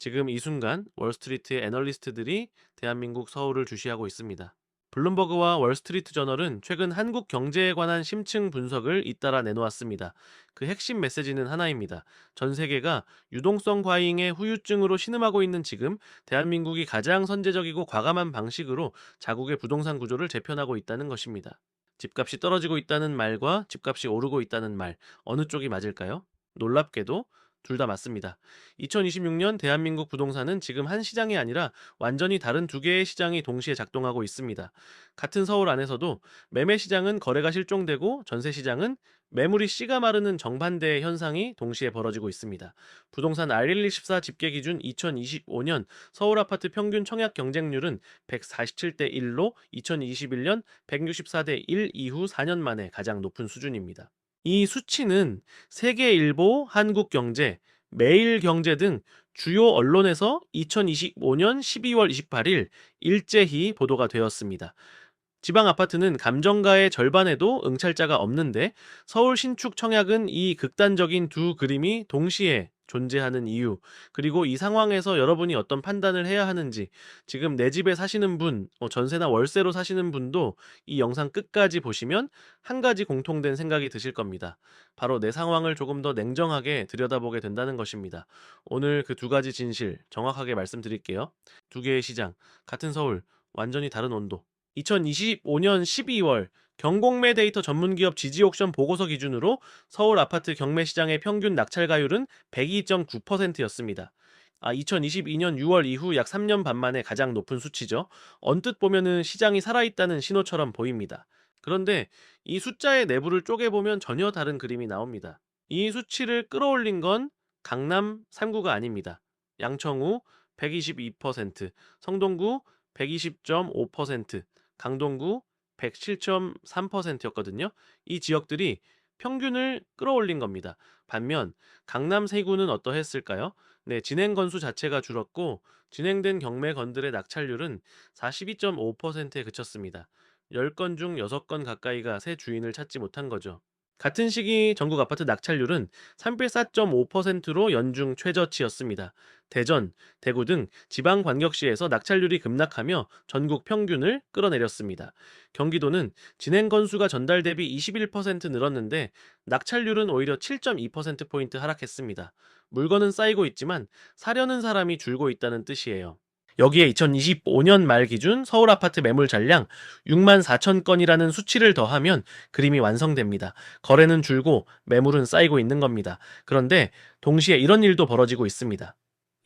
지금 이 순간 월스트리트의 애널리스트들이 대한민국 서울을 주시하고 있습니다. 블룸버그와 월스트리트 저널은 최근 한국 경제에 관한 심층 분석을 잇따라 내놓았습니다. 그 핵심 메시지는 하나입니다. 전 세계가 유동성 과잉의 후유증으로 신음하고 있는 지금 대한민국이 가장 선제적이고 과감한 방식으로 자국의 부동산 구조를 재편하고 있다는 것입니다. 집값이 떨어지고 있다는 말과 집값이 오르고 있다는 말, 어느 쪽이 맞을까요? 놀랍게도 둘 다 맞습니다. 2026년 대한민국 부동산은 지금 한 시장이 아니라 완전히 다른 두 개의 시장이 동시에 작동하고 있습니다. 같은 서울 안에서도 매매 시장은 거래가 실종되고 전세 시장은 매물이 씨가 마르는 정반대의 현상이 동시에 벌어지고 있습니다. 부동산 R114 집계 기준 2025년 서울 아파트 평균 청약 경쟁률은 147대 1로 2021년 164대 1 이후 4년 만에 가장 높은 수준입니다. 이 수치는 세계일보, 한국경제, 매일경제 등 주요 언론에서 2025년 12월 28일 일제히 보도가 되었습니다. 지방 아파트는 감정가의 절반에도 응찰자가 없는데 서울 신축 청약은 이 극단적인 두 그림이 동시에 존재하는 이유, 그리고 이 상황에서 여러분이 어떤 판단을 해야 하는지, 지금 내 집에 사시는 분, 어, 전세나 월세로 사시는 분도 이 영상 끝까지 보시면 한 가지 공통된 생각이 드실 겁니다. 바로 내 상황을 조금 더 냉정하게 들여다보게 된다는 것입니다. 오늘 그 두 가지 진실 정확하게 말씀드릴게요. 두 개의 시장, 같은 서울, 완전히 다른 온도. 2025년 12월 경공매 데이터 전문기업 지지옥션 보고서 기준으로 서울 아파트 경매 시장의 평균 낙찰가율은 102.9%였습니다. 아, 2022년 6월 이후 약 3년 반 만에 가장 높은 수치죠. 언뜻 보면은 시장이 살아있다는 신호처럼 보입니다. 그런데 이 숫자의 내부를 쪼개보면 전혀 다른 그림이 나옵니다. 이 수치를 끌어올린 건 강남 3구가 아닙니다. 양천구 122%, 성동구 120.5%, 강동구 107.3%였거든요. 이 지역들이 평균을 끌어올린 겁니다. 반면 강남 세 구는 어떠했을까요? 네, 진행 건수 자체가 줄었고 진행된 경매 건들의 낙찰률은 42.5%에 그쳤습니다. 10건 중 6건 가까이가 새 주인을 찾지 못한 거죠. 같은 시기 전국 아파트 낙찰률은 34.5%로 연중 최저치였습니다. 대전, 대구 등 지방 관격시에서 낙찰률이 급락하며 전국 평균을 끌어내렸습니다. 경기도는 진행 건수가 전달 대비 21% 늘었는데 낙찰률은 오히려 7.2%포인트 하락했습니다. 물건은 쌓이고 있지만 사려는 사람이 줄고 있다는 뜻이에요. 여기에 2025년 말 기준 서울 아파트 매물 잔량 6만 4천 건이라는 수치를 더하면 그림이 완성됩니다. 거래는 줄고 매물은 쌓이고 있는 겁니다. 그런데 동시에 이런 일도 벌어지고 있습니다.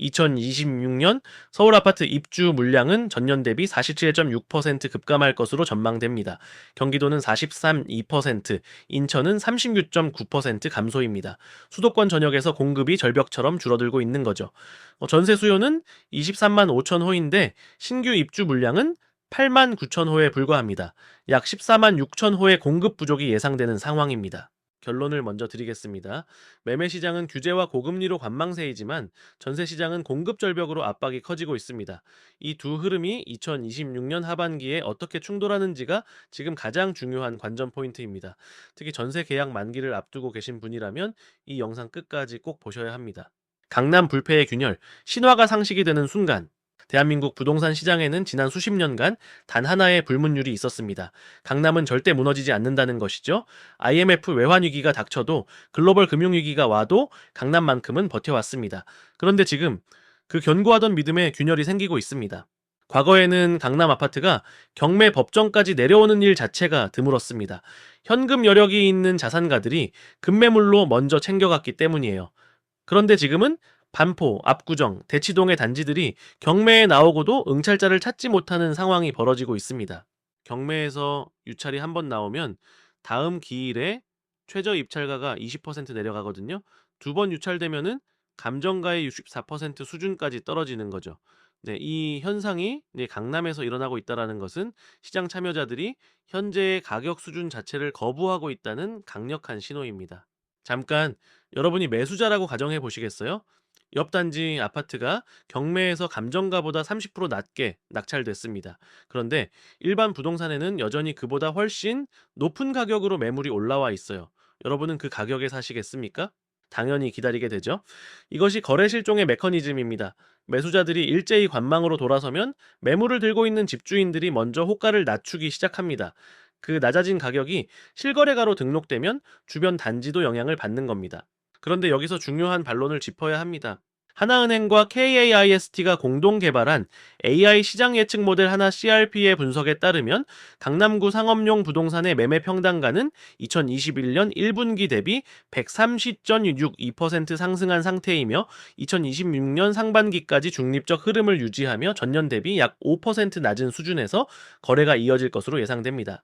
2026년 서울 아파트 입주 물량은 전년 대비 47.6% 급감할 것으로 전망됩니다. 경기도는 43.2%, 인천은 36.9% 감소입니다. 수도권 전역에서 공급이 절벽처럼 줄어들고 있는 거죠. 어, 전세 수요는 23만 5천 호인데 신규 입주 물량은 8만 9천 호에 불과합니다. 약 14만 6천 호의 공급 부족이 예상되는 상황입니다. 결론을 먼저 드리겠습니다. 매매 시장은 규제와 고금리로 관망세이지만 전세 시장은 공급 절벽으로 압박이 커지고 있습니다. 이 두 흐름이 2026년 하반기에 어떻게 충돌하는지가 지금 가장 중요한 관전 포인트입니다. 특히 전세 계약 만기를 앞두고 계신 분이라면 이 영상 끝까지 꼭 보셔야 합니다. 강남 불패의 균열, 신화가 상식이 되는 순간 대한민국 부동산 시장에는 지난 수십 년간 단 하나의 불문율이 있었습니다. 강남은 절대 무너지지 않는다는 것이죠. IMF 외환 위기가 닥쳐도 글로벌 금융 위기가 와도 강남만큼은 버텨왔습니다. 그런데 지금 그 견고하던 믿음에 균열이 생기고 있습니다. 과거에는 강남 아파트가 경매 법정까지 내려오는 일 자체가 드물었습니다. 현금 여력이 있는 자산가들이 급매물로 먼저 챙겨갔기 때문이에요. 그런데 지금은 반포, 압구정, 대치동의 단지들이 경매에 나오고도 응찰자를 찾지 못하는 상황이 벌어지고 있습니다. 경매에서 유찰이 한 번 나오면 다음 기일에 최저 입찰가가 20% 내려가거든요. 두 번 유찰되면은 감정가의 64% 수준까지 떨어지는 거죠. 네, 이 현상이 강남에서 일어나고 있다라는 것은 시장 참여자들이 현재의 가격 수준 자체를 거부하고 있다는 강력한 신호입니다. 잠깐 여러분이 매수자라고 가정해 보시겠어요? 옆 단지 아파트가 경매에서 감정가보다 30% 낮게 낙찰됐습니다. 그런데 일반 부동산에는 여전히 그보다 훨씬 높은 가격으로 매물이 올라와 있어요. 여러분은 그 가격에 사시겠습니까? 당연히 기다리게 되죠. 이것이 거래 실종의 메커니즘입니다. 매수자들이 일제히 관망으로 돌아서면 매물을 들고 있는 집주인들이 먼저 호가를 낮추기 시작합니다. 그 낮아진 가격이 실거래가로 등록되면 주변 단지도 영향을 받는 겁니다. 그런데 여기서 중요한 반론을 짚어야 합니다. 하나은행과 KAIST가 공동 개발한 AI 시장 예측 모델 하나 CRP의 분석에 따르면 강남구 상업용 부동산의 매매 평단가는 2021년 1분기 대비 130.62% 상승한 상태이며 2026년 상반기까지 중립적 흐름을 유지하며 전년 대비 약 5% 낮은 수준에서 거래가 이어질 것으로 예상됩니다.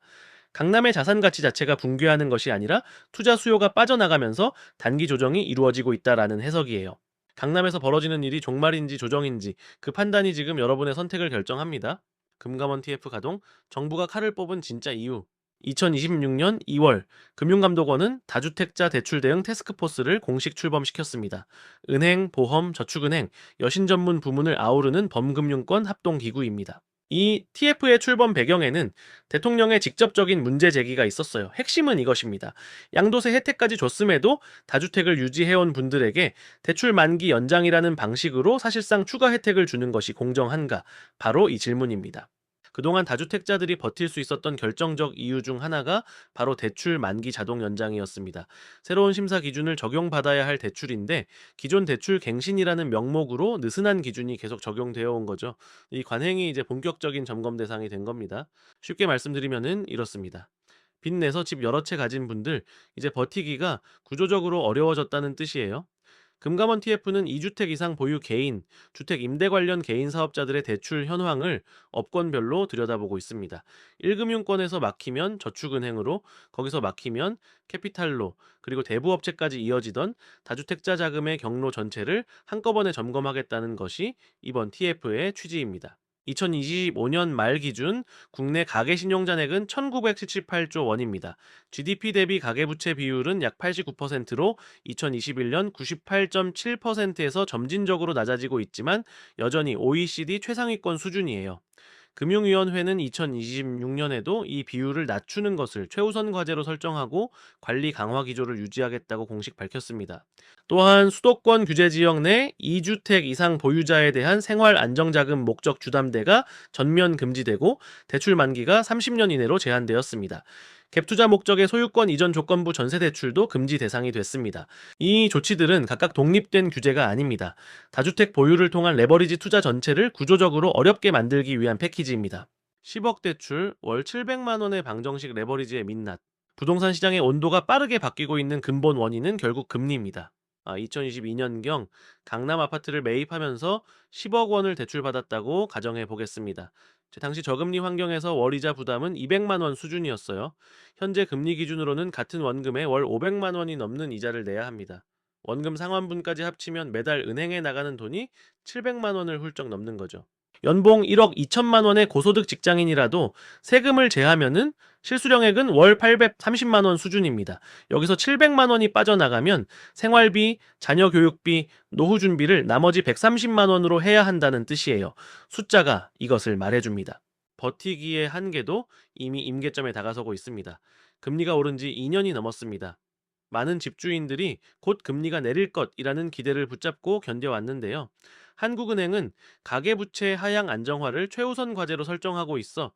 강남의 자산 가치 자체가 붕괴하는 것이 아니라 투자 수요가 빠져나가면서 단기 조정이 이루어지고 있다라는 해석이에요. 강남에서 벌어지는 일이 종말인지 조정인지 그 판단이 지금 여러분의 선택을 결정합니다. 금감원 TF 가동, 정부가 칼을 뽑은 진짜 이유. 2026년 2월 금융감독원은 다주택자 대출 대응 태스크포스를 공식 출범시켰습니다. 은행, 보험, 저축은행, 여신 전문 부문을 아우르는 범금융권 합동기구입니다. 이 TF의 출범 배경에는 대통령의 직접적인 문제 제기가 있었어요. 핵심은 이것입니다. 양도세 혜택까지 줬음에도 다주택을 유지해온 분들에게 대출 만기 연장이라는 방식으로 사실상 추가 혜택을 주는 것이 공정한가? 바로 이 질문입니다. 그동안 다주택자들이 버틸 수 있었던 결정적 이유 중 하나가 바로 대출 만기 자동 연장이었습니다. 새로운 심사 기준을 적용받아야 할 대출인데 기존 대출 갱신이라는 명목으로 느슨한 기준이 계속 적용되어 온 거죠. 이 관행이 이제 본격적인 점검 대상이 된 겁니다. 쉽게 말씀드리면은 이렇습니다. 빚 내서 집 여러 채 가진 분들 이제 버티기가 구조적으로 어려워졌다는 뜻이에요. 금감원 TF는 2주택 이상 보유 개인, 주택 임대 관련 개인 사업자들의 대출 현황을 업권별로 들여다보고 있습니다. 1금융권에서 막히면 저축은행으로, 거기서 막히면 캐피탈로, 그리고 대부업체까지 이어지던 다주택자 자금의 경로 전체를 한꺼번에 점검하겠다는 것이 이번 TF의 취지입니다. 2025년 말 기준 국내 가계 신용 잔액은 1978조 원입니다. GDP 대비 가계 부채 비율은 약 89%로 2021년 98.7%에서 점진적으로 낮아지고 있지만 여전히 OECD 최상위권 수준이에요. 금융위원회는 2026년에도 이 비율을 낮추는 것을 최우선 과제로 설정하고 관리 강화 기조를 유지하겠다고 공식 밝혔습니다. 또한 수도권 규제 지역 내 2주택 이상 보유자에 대한 생활 안정자금 목적 주담대가 전면 금지되고 대출 만기가 30년 이내로 제한되었습니다. 갭투자 목적의 소유권 이전 조건부 전세 대출도 금지 대상이 됐습니다. 이 조치들은 각각 독립된 규제가 아닙니다. 다주택 보유를 통한 레버리지 투자 전체를 구조적으로 어렵게 만들기 위한 패키지입니다. 10억 대출, 월 700만 원의 방정식 레버리지의 민낯. 부동산 시장의 온도가 빠르게 바뀌고 있는 근본 원인은 결국 금리입니다. 아, 2022년경 강남 아파트를 매입하면서 10억 원을 대출받았다고 가정해 보겠습니다. 당시 저금리 환경에서 월이자 부담은 200만 원 수준이었어요. 현재 금리 기준으로는 같은 원금에 월 500만 원이 넘는 이자를 내야 합니다. 원금 상환분까지 합치면 매달 은행에 나가는 돈이 700만 원을 훌쩍 넘는 거죠. 연봉 1억 2천만 원의 고소득 직장인이라도 세금을 제하면은 실수령액은 월 830만 원 수준입니다. 여기서 700만 원이 빠져나가면 생활비, 자녀 교육비, 노후 준비를 나머지 130만 원으로 해야 한다는 뜻이에요. 숫자가 이것을 말해줍니다. 버티기의 한계도 이미 임계점에 다가서고 있습니다. 금리가 오른 지 2년이 넘었습니다. 많은 집주인들이 곧 금리가 내릴 것이라는 기대를 붙잡고 견뎌왔는데요. 한국은행은 가계부채 하향 안정화를 최우선 과제로 설정하고 있어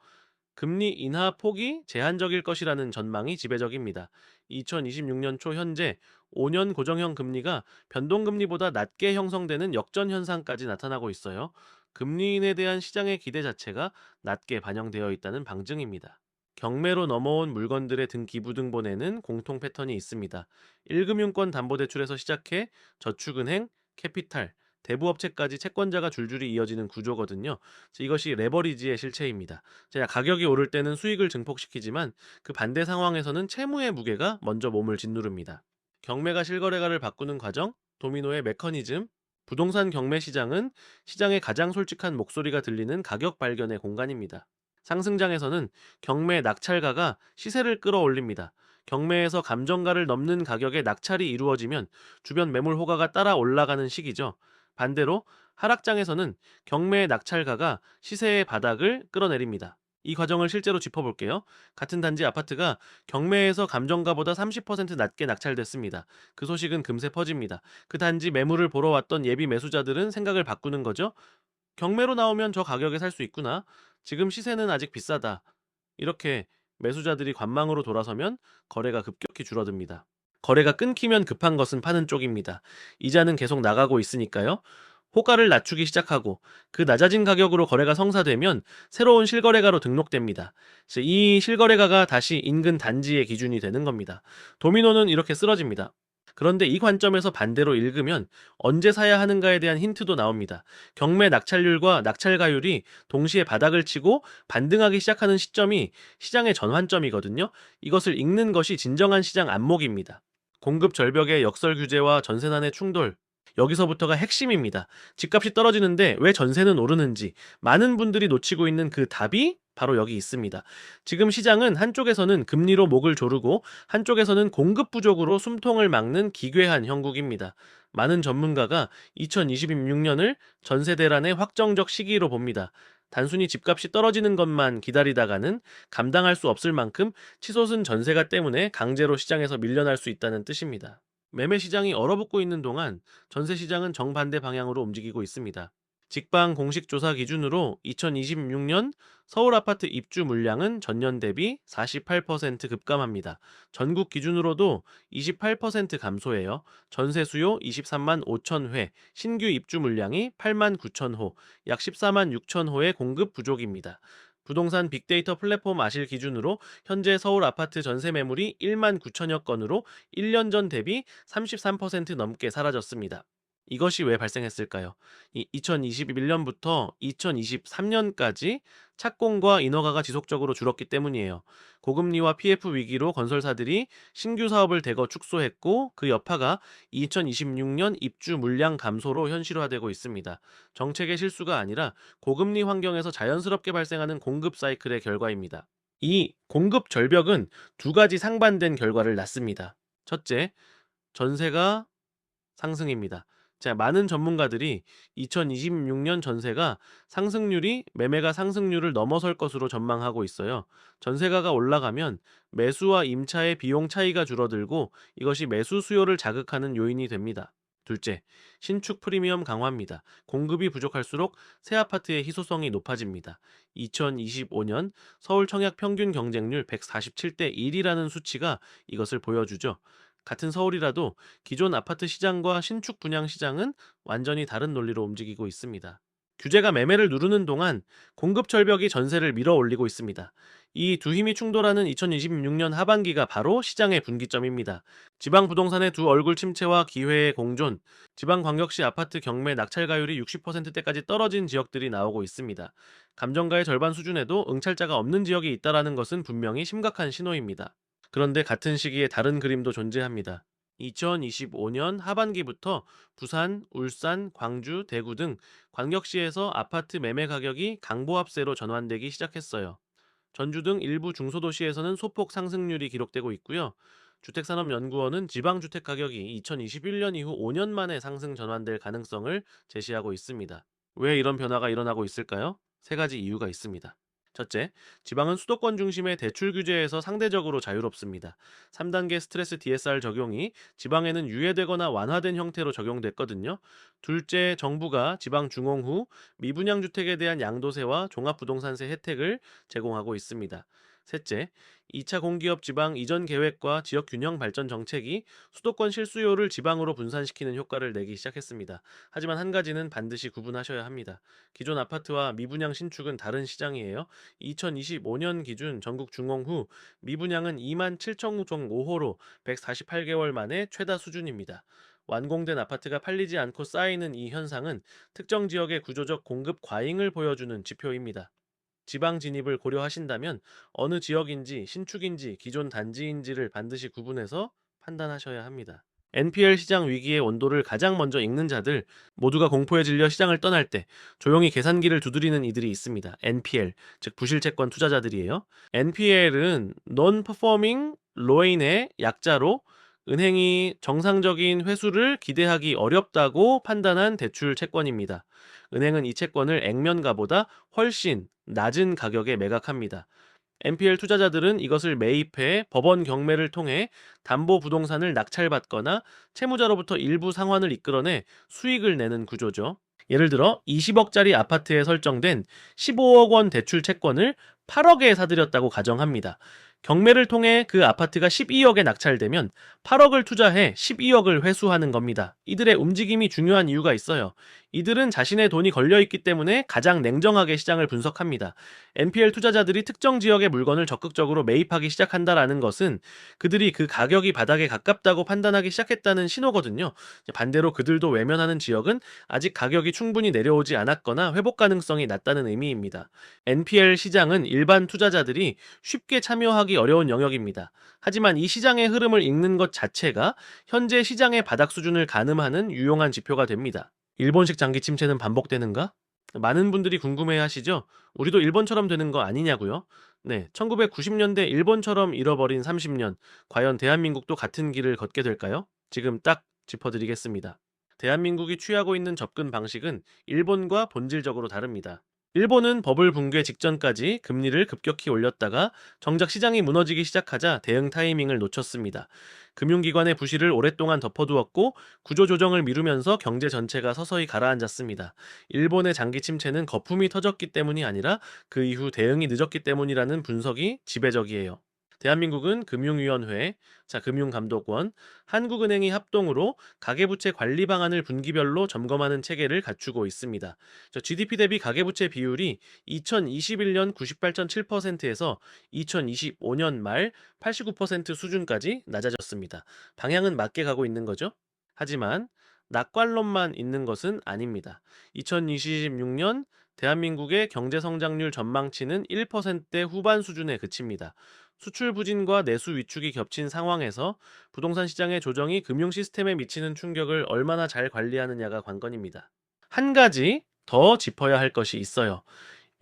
금리 인하 폭이 제한적일 것이라는 전망이 지배적입니다. 2026년 초 현재 5년 고정형 금리가 변동금리보다 낮게 형성되는 역전 현상까지 나타나고 있어요. 금리 인에 대한 시장의 기대 자체가 낮게 반영되어 있다는 방증입니다. 경매로 넘어온 물건들의 등 기부등본에는 공통 패턴이 있습니다. 1금융권 담보대출에서 시작해 저축은행, 캐피탈, 대부업체까지 채권자가 줄줄이 이어지는 구조거든요. 이것이 레버리지의 실체입니다. 제가 가격이 오를 때는 수익을 증폭시키지만 그 반대 상황에서는 채무의 무게가 먼저 몸을 짓누릅니다. 경매가 실거래가를 바꾸는 과정, 도미노의 메커니즘, 부동산 경매 시장은 시장의 가장 솔직한 목소리가 들리는 가격 발견의 공간입니다. 상승장에서는 경매 낙찰가가 시세를 끌어올립니다. 경매에서 감정가를 넘는 가격의 낙찰이 이루어지면 주변 매물 호가가 따라 올라가는 시기죠. 반대로 하락장에서는 경매 낙찰가가 시세의 바닥을 끌어내립니다. 이 과정을 실제로 짚어볼게요. 같은 단지 아파트가 경매에서 감정가보다 30% 낮게 낙찰됐습니다. 그 소식은 금세 퍼집니다. 그 단지 매물을 보러 왔던 예비 매수자들은 생각을 바꾸는 거죠. 경매로 나오면 저 가격에 살 수 있구나. 지금 시세는 아직 비싸다. 이렇게 매수자들이 관망으로 돌아서면 거래가 급격히 줄어듭니다. 거래가 끊기면 급한 것은 파는 쪽입니다. 이자는 계속 나가고 있으니까요. 호가를 낮추기 시작하고 그 낮아진 가격으로 거래가 성사되면 새로운 실거래가로 등록됩니다. 이 실거래가가 다시 인근 단지의 기준이 되는 겁니다. 도미노는 이렇게 쓰러집니다. 그런데 이 관점에서 반대로 읽으면 언제 사야 하는가에 대한 힌트도 나옵니다. 경매 낙찰률과 낙찰가율이 동시에 바닥을 치고 반등하기 시작하는 시점이 시장의 전환점이거든요. 이것을 읽는 것이 진정한 시장 안목입니다. 공급 절벽의 역설 규제와 전세난의 충돌. 여기서부터가 핵심입니다. 집값이 떨어지는데 왜 전세는 오르는지 많은 분들이 놓치고 있는 그 답이 바로 여기 있습니다. 지금 시장은 한쪽에서는 금리로 목을 조르고 한쪽에서는 공급 부족으로 숨통을 막는 기괴한 형국입니다. 많은 전문가가 2026년을 전세 대란의 확정적 시기로 봅니다. 단순히 집값이 떨어지는 것만 기다리다가는 감당할 수 없을 만큼 치솟은 전세가 때문에 강제로 시장에서 밀려날 수 있다는 뜻입니다. 매매 시장이 얼어붙고 있는 동안 전세 시장은 정반대 방향으로 움직이고 있습니다. 직방 공식 조사 기준으로 2026년 서울 아파트 입주 물량은 전년 대비 48% 급감합니다. 전국 기준으로도 28% 감소해요. 전세 수요 23만 5천 회, 신규 입주 물량이 8만 9천 호, 약 14만 6천 호의 공급 부족입니다. 부동산 빅데이터 플랫폼 아실 기준으로 현재 서울 아파트 전세 매물이 1만 9천여 건으로 1년 전 대비 33% 넘게 사라졌습니다. 이것이 왜 발생했을까요? 이 2021년부터 2023년까지 착공과 인허가가 지속적으로 줄었기 때문이에요. 고금리와 PF 위기로 건설사들이 신규 사업을 대거 축소했고 그 여파가 2026년 입주 물량 감소로 현실화되고 있습니다. 정책의 실수가 아니라 고금리 환경에서 자연스럽게 발생하는 공급 사이클의 결과입니다. 이 공급 절벽은 두 가지 상반된 결과를 낳습니다. 첫째, 전세가 상승입니다. 자, 많은 전문가들이 2026년 전세가 상승률이 매매가 상승률을 넘어설 것으로 전망하고 있어요. 전세가가 올라가면 매수와 임차의 비용 차이가 줄어들고 이것이 매수 수요를 자극하는 요인이 됩니다. 둘째, 신축 프리미엄 강화입니다. 공급이 부족할수록 새 아파트의 희소성이 높아집니다. 2025년 서울 청약 평균 경쟁률 147대 1이라는 수치가 이것을 보여주죠. 같은 서울이라도 기존 아파트 시장과 신축 분양 시장은 완전히 다른 논리로 움직이고 있습니다. 규제가 매매를 누르는 동안 공급 절벽이 전세를 밀어 올리고 있습니다. 이 두 힘이 충돌하는 2026년 하반기가 바로 시장의 분기점입니다. 지방 부동산의 두 얼굴 침체와 기회의 공존, 지방 광역시 아파트 경매 낙찰가율이 60%대까지 떨어진 지역들이 나오고 있습니다. 감정가의 절반 수준에도 응찰자가 없는 지역이 있다라는 것은 분명히 심각한 신호입니다. 그런데 같은 시기에 다른 그림도 존재합니다. 2025년 하반기부터 부산, 울산, 광주, 대구 등 광역시에서 아파트 매매 가격이 강보합세로 전환되기 시작했어요. 전주 등 일부 중소도시에서는 소폭 상승률이 기록되고 있고요. 주택산업연구원은 지방주택 가격이 2021년 이후 5년 만에 상승 전환될 가능성을 제시하고 있습니다. 왜 이런 변화가 일어나고 있을까요? 세 가지 이유가 있습니다. 첫째, 지방은 수도권 중심의 대출 규제에서 상대적으로 자유롭습니다. 3단계 스트레스 DSR 적용이 지방에는 유예되거나 완화된 형태로 적용됐거든요. 둘째, 정부가 지방 중흥 후 미분양 주택에 대한 양도세와 종합부동산세 혜택을 제공하고 있습니다. 셋째, 2차 공기업 지방 이전 계획과 지역 균형 발전 정책이 수도권 실수요를 지방으로 분산시키는 효과를 내기 시작했습니다. 하지만 한 가지는 반드시 구분하셔야 합니다. 기존 아파트와 미분양 신축은 다른 시장이에요. 2025년 기준 전국 중흥 후 미분양은 2만 7,005호로 148개월 만에 최다 수준입니다. 완공된 아파트가 팔리지 않고 쌓이는 이 현상은 특정 지역의 구조적 공급 과잉을 보여주는 지표입니다. 지방 진입을 고려하신다면 어느 지역인지 신축인지 기존 단지인지를 반드시 구분해서 판단하셔야 합니다. NPL 시장 위기의 온도를 가장 먼저 읽는 자들 모두가 공포에 질려 시장을 떠날 때 조용히 계산기를 두드리는 이들이 있습니다. NPL 즉 부실채권 투자자들이에요. NPL은 Non-Performing Loan의 약자로 은행이 정상적인 회수를 기대하기 어렵다고 판단한 대출 채권입니다. 은행은 이 채권을 액면가보다 훨씬 낮은 가격에 매각합니다. NPL 투자자들은 이것을 매입해 법원 경매를 통해 담보 부동산을 낙찰받거나 채무자로부터 일부 상환을 이끌어내 수익을 내는 구조죠. 예를 들어 20억짜리 아파트에 설정된 15억 원 대출 채권을 8억에 사들였다고 가정합니다. 경매를 통해 그 아파트가 12억에 낙찰되면 8억을 투자해 12억을 회수하는 겁니다. 이들의 움직임이 중요한 이유가 있어요. 이들은 자신의 돈이 걸려있기 때문에 가장 냉정하게 시장을 분석합니다. NPL 투자자들이 특정 지역의 물건을 적극적으로 매입하기 시작한다라는 것은 그들이 그 가격이 바닥에 가깝다고 판단하기 시작했다는 신호거든요. 반대로 그들도 외면하는 지역은 아직 가격이 충분히 내려오지 않았거나 회복 가능성이 낮다는 의미입니다. NPL 시장은 일반 투자자들이 쉽게 참여하기 어려운 영역입니다. 하지만 이 시장의 흐름을 읽는 것 자체가 현재 시장의 바닥 수준을 가늠하는 유용한 지표가 됩니다. 일본식 장기 침체는 반복되는가? 많은 분들이 궁금해 하시죠? 우리도 일본처럼 되는 거 아니냐고요? 네, 1990년대 일본처럼 잃어버린 30년. 과연 대한민국도 같은 길을 걷게 될까요? 지금 딱 짚어드리겠습니다. 대한민국이 취하고 있는 접근 방식은 일본과 본질적으로 다릅니다. 일본은 버블 붕괴 직전까지 금리를 급격히 올렸다가 정작 시장이 무너지기 시작하자 대응 타이밍을 놓쳤습니다. 금융기관의 부실을 오랫동안 덮어두었고 구조조정을 미루면서 경제 전체가 서서히 가라앉았습니다. 일본의 장기 침체는 거품이 터졌기 때문이 아니라 그 이후 대응이 늦었기 때문이라는 분석이 지배적이에요. 대한민국은 금융위원회, 자, 금융감독원, 한국은행이 합동으로 가계부채 관리 방안을 분기별로 점검하는 체계를 갖추고 있습니다. 저 GDP 대비 가계부채 비율이 2021년 98.7%에서 2025년 말 89% 수준까지 낮아졌습니다. 방향은 맞게 가고 있는 거죠. 하지만 낙관론만 있는 것은 아닙니다. 2026년 대한민국의 경제 성장률 전망치는 1%대 후반 수준에 그칩니다. 수출 부진과 내수 위축이 겹친 상황에서 부동산 시장의 조정이 금융 시스템에 미치는 충격을 얼마나 잘 관리하느냐가 관건입니다. 한 가지 더 짚어야 할 것이 있어요.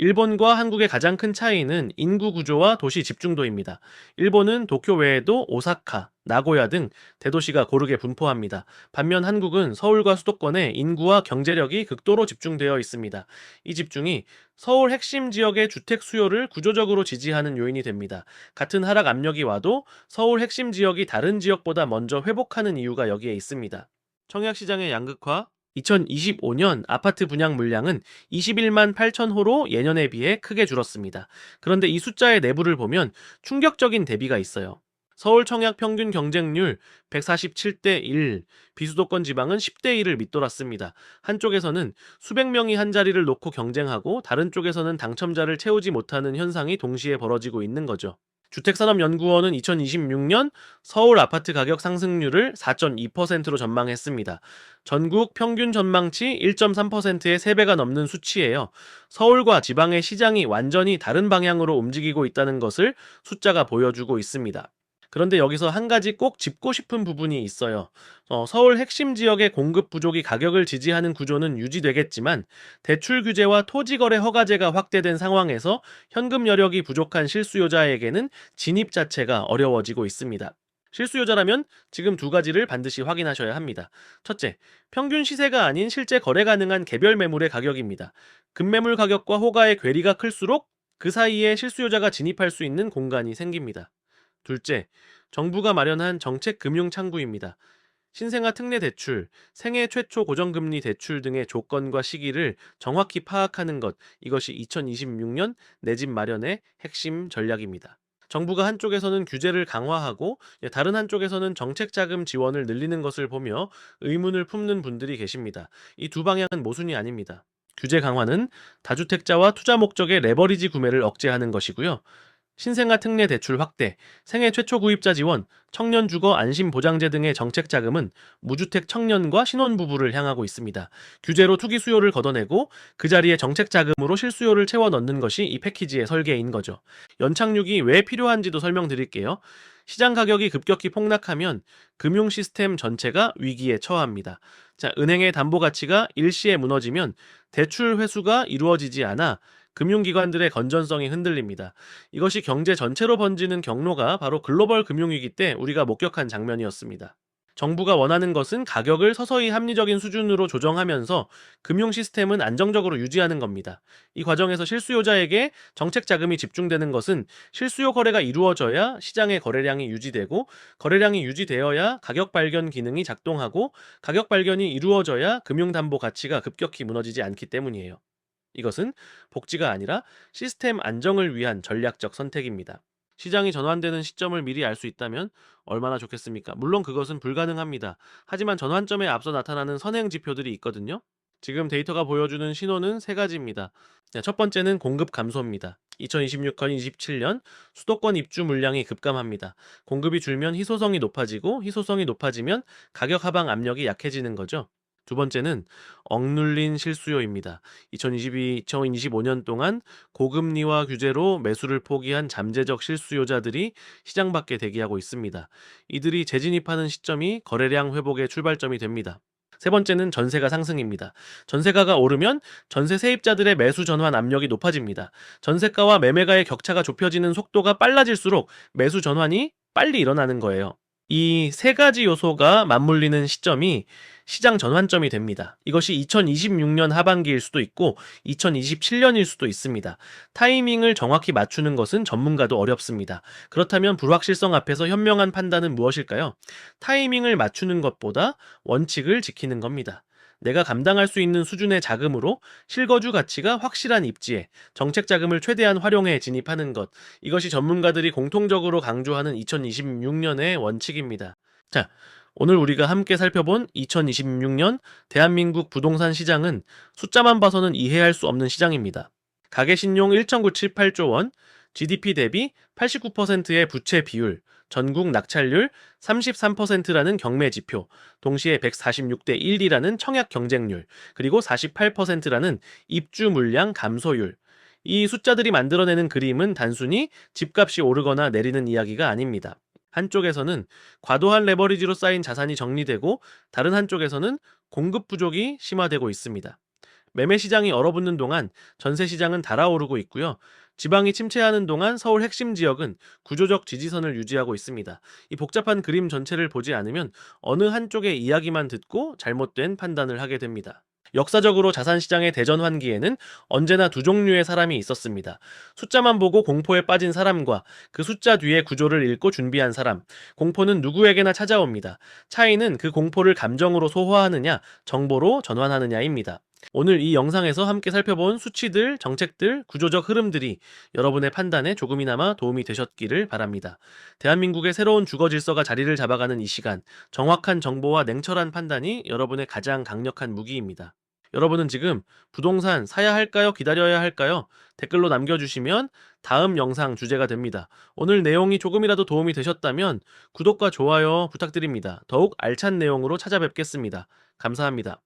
일본과 한국의 가장 큰 차이는 인구 구조와 도시 집중도입니다. 일본은 도쿄 외에도 오사카, 나고야 등 대도시가 고르게 분포합니다. 반면 한국은 서울과 수도권에 인구와 경제력이 극도로 집중되어 있습니다. 이 집중이 서울 핵심 지역의 주택 수요를 구조적으로 지지하는 요인이 됩니다. 같은 하락 압력이 와도 서울 핵심 지역이 다른 지역보다 먼저 회복하는 이유가 여기에 있습니다. 청약 시장의 양극화, 2025년 아파트 분양 물량은 21만 8천 호로 예년에 비해 크게 줄었습니다. 그런데 이 숫자의 내부를 보면 충격적인 대비가 있어요. 서울 청약 평균 경쟁률 147대 1, 비수도권 지방은 10대 1을 밑돌았습니다. 한쪽에서는 수백 명이 한 자리를 놓고 경쟁하고 다른 쪽에서는 당첨자를 채우지 못하는 현상이 동시에 벌어지고 있는 거죠. 주택산업연구원은 2026년 서울 아파트 가격 상승률을 4.2%로 전망했습니다. 전국 평균 전망치 1.3%의 3배가 넘는 수치예요. 서울과 지방의 시장이 완전히 다른 방향으로 움직이고 있다는 것을 숫자가 보여주고 있습니다. 그런데 여기서 한 가지 꼭 짚고 싶은 부분이 있어요. 어, 서울 핵심 지역의 공급 부족이 가격을 지지하는 구조는 유지되겠지만 대출 규제와 토지 거래 허가제가 확대된 상황에서 현금 여력이 부족한 실수요자에게는 진입 자체가 어려워지고 있습니다. 실수요자라면 지금 두 가지를 반드시 확인하셔야 합니다. 첫째, 평균 시세가 아닌 실제 거래 가능한 개별 매물의 가격입니다. 급매물 가격과 호가의 괴리가 클수록 그 사이에 실수요자가 진입할 수 있는 공간이 생깁니다. 둘째, 정부가 마련한 정책 금융 창구입니다. 신생아 특례 대출, 생애 최초 고정금리 대출 등의 조건과 시기를 정확히 파악하는 것, 이것이 2026년 내 집 마련의 핵심 전략입니다. 정부가 한쪽에서는 규제를 강화하고 다른 한쪽에서는 정책 자금 지원을 늘리는 것을 보며 의문을 품는 분들이 계십니다. 이 두 방향은 모순이 아닙니다. 규제 강화는 다주택자와 투자 목적의 레버리지 구매를 억제하는 것이고요. 신생아 특례 대출 확대, 생애 최초 구입자 지원, 청년 주거 안심 보장제 등의 정책 자금은 무주택 청년과 신혼부부를 향하고 있습니다. 규제로 투기 수요를 걷어내고 그 자리에 정책 자금으로 실수요를 채워 넣는 것이 이 패키지의 설계인 거죠. 연착륙이 왜 필요한지도 설명드릴게요. 시장 가격이 급격히 폭락하면 금융 시스템 전체가 위기에 처합니다. 자, 은행의 담보 가치가 일시에 무너지면 대출 회수가 이루어지지 않아 금융기관들의 건전성이 흔들립니다. 이것이 경제 전체로 번지는 경로가 바로 글로벌 금융위기 때 우리가 목격한 장면이었습니다. 정부가 원하는 것은 가격을 서서히 합리적인 수준으로 조정하면서 금융 시스템은 안정적으로 유지하는 겁니다. 이 과정에서 실수요자에게 정책 자금이 집중되는 것은 실수요 거래가 이루어져야 시장의 거래량이 유지되고 거래량이 유지되어야 가격 발견 기능이 작동하고 가격 발견이 이루어져야 금융 담보 가치가 급격히 무너지지 않기 때문이에요. 이것은 복지가 아니라 시스템 안정을 위한 전략적 선택입니다. 시장이 전환되는 시점을 미리 알 수 있다면 얼마나 좋겠습니까? 물론 그것은 불가능합니다. 하지만 전환점에 앞서 나타나는 선행 지표들이 있거든요. 지금 데이터가 보여주는 신호는 세 가지입니다. 네, 첫 번째는 공급 감소입니다. 2026-27년 수도권 입주 물량이 급감합니다. 공급이 줄면 희소성이 높아지고 희소성이 높아지면 가격 하방 압력이 약해지는 거죠. 두 번째는 억눌린 실수요입니다. 2022, 2025년 동안 고금리와 규제로 매수를 포기한 잠재적 실수요자들이 시장 밖에 대기하고 있습니다. 이들이 재진입하는 시점이 거래량 회복의 출발점이 됩니다. 세 번째는 전세가 상승입니다. 전세가가 오르면 전세 세입자들의 매수 전환 압력이 높아집니다. 전세가와 매매가의 격차가 좁혀지는 속도가 빨라질수록 매수 전환이 빨리 일어나는 거예요. 이 세 가지 요소가 맞물리는 시점이 시장 전환점이 됩니다. 이것이 2026년 하반기일 수도 있고 2027년일 수도 있습니다. 타이밍을 정확히 맞추는 것은 전문가도 어렵습니다. 그렇다면 불확실성 앞에서 현명한 판단은 무엇일까요? 타이밍을 맞추는 것보다 원칙을 지키는 겁니다. 내가 감당할 수 있는 수준의 자금으로 실거주 가치가 확실한 입지에 정책 자금을 최대한 활용해 진입하는 것. 이것이 전문가들이 공통적으로 강조하는 2026년의 원칙입니다. 자, 오늘 우리가 함께 살펴본 2026년 대한민국 부동산 시장은 숫자만 봐서는 이해할 수 없는 시장입니다. 가계신용 1.978조 원, GDP 대비 89%의 부채 비율, 전국 낙찰률 33%라는 경매 지표, 동시에 146대 1이라는 청약 경쟁률, 그리고 48%라는 입주 물량 감소율. 이 숫자들이 만들어내는 그림은 단순히 집값이 오르거나 내리는 이야기가 아닙니다. 한쪽에서는 과도한 레버리지로 쌓인 자산이 정리되고 다른 한쪽에서는 공급 부족이 심화되고 있습니다. 매매 시장이 얼어붙는 동안 전세 시장은 달아오르고 있고요. 지방이 침체하는 동안 서울 핵심 지역은 구조적 지지선을 유지하고 있습니다. 이 복잡한 그림 전체를 보지 않으면 어느 한쪽의 이야기만 듣고 잘못된 판단을 하게 됩니다. 역사적으로 자산 시장의 대전 환기에는 언제나 두 종류의 사람이 있었습니다. 숫자만 보고 공포에 빠진 사람과 그 숫자 뒤에 구조를 읽고 준비한 사람. 공포는 누구에게나 찾아옵니다. 차이는 그 공포를 감정으로 소화하느냐, 정보로 전환하느냐입니다. 오늘 이 영상에서 함께 살펴본 수치들, 정책들, 구조적 흐름들이 여러분의 판단에 조금이나마 도움이 되셨기를 바랍니다. 대한민국의 새로운 주거 질서가 자리를 잡아가는 이 시간, 정확한 정보와 냉철한 판단이 여러분의 가장 강력한 무기입니다. 여러분은 지금 부동산 사야 할까요? 기다려야 할까요? 댓글로 남겨주시면 다음 영상 주제가 됩니다. 오늘 내용이 조금이라도 도움이 되셨다면 구독과 좋아요 부탁드립니다. 더욱 알찬 내용으로 찾아뵙겠습니다. 감사합니다.